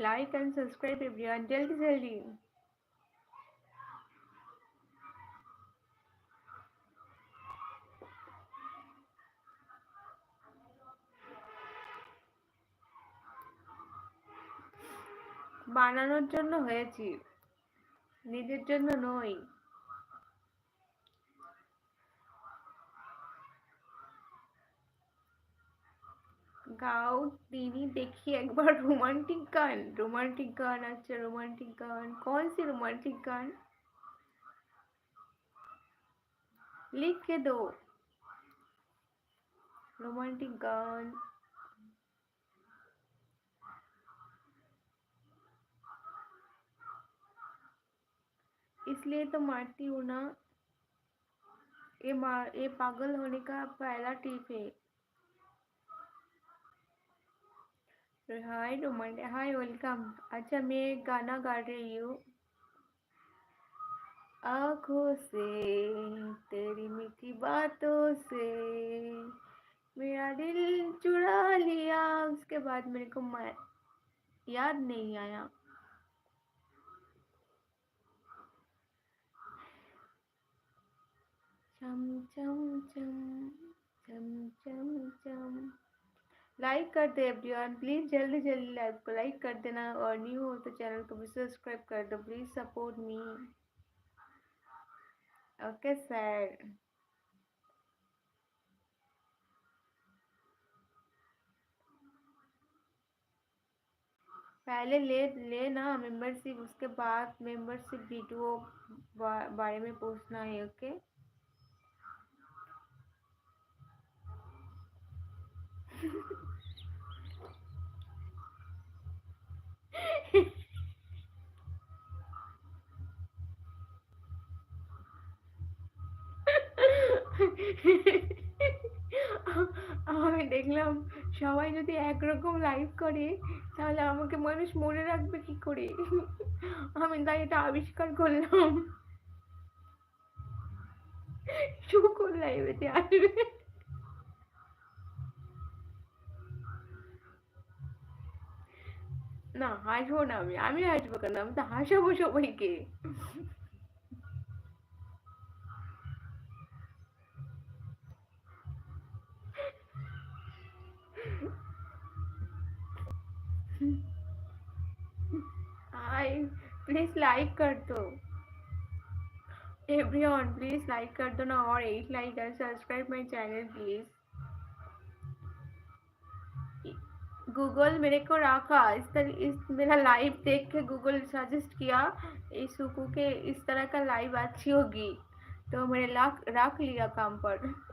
Like and subscribe everyone जल्दी जल्दी বানানোর জন্য হয়েছি নিজের জন্য নই গাও তিনি দেখি একবার रोमांटिक গান रोमांटिक গান আচ্ছা रोमांटिक গান कौन सी रोमांटिक गान लिख के दो रोमांटिक गान इसलिए तो मारती हूँ ना ये मार ये पागल होने का पहला टिप है हाय रोमन, हाय वेलकम। अच्छा मैं गाना गा रही हूँ। आँखों से, तेरी मीठी बातों से। मेरा दिल चुरा लिया। उसके बाद मेरे को याद नहीं आया। चम चम चम चम चम चम। लाइक कर दे एवरीवन, प्लीज़ जल्दी जल्दी लाइक को लाइक कर देना और न्यू हो तो चैनल को भी सब्सक्राइब कर दो, please support me. Okay sir पहले ले, लेना मेंबरशिप उसके बाद मेंबरशिप वीडियो बारे में पूछना है, ओके? আমি দেখলাম সবাই যদি একরকম লাইভ করে, তাহলে আমাকে মানুষ মনে রাখবে কি করে? আমি তাই এটা আবিষ্কার করলাম। শুকুর লাইভেতে আসবে। না, হাসবো না আমি আমি হাসবো কেন? আমি তো হাসাবো সবাইকে। आई प्लीज़ लाइक कर दो। एवरीवन प्लीज़ लाइक कर दो ना, और एट लाइक और subscribe my channel please Google मेरे को रखा, इस तरह, इस, मेरा लाइव देख के गूगल सजेस्ट किया, इस सुकू के, इस तरह का लाइव अच्छी होगी। तो लाख, रख लिया काम पर।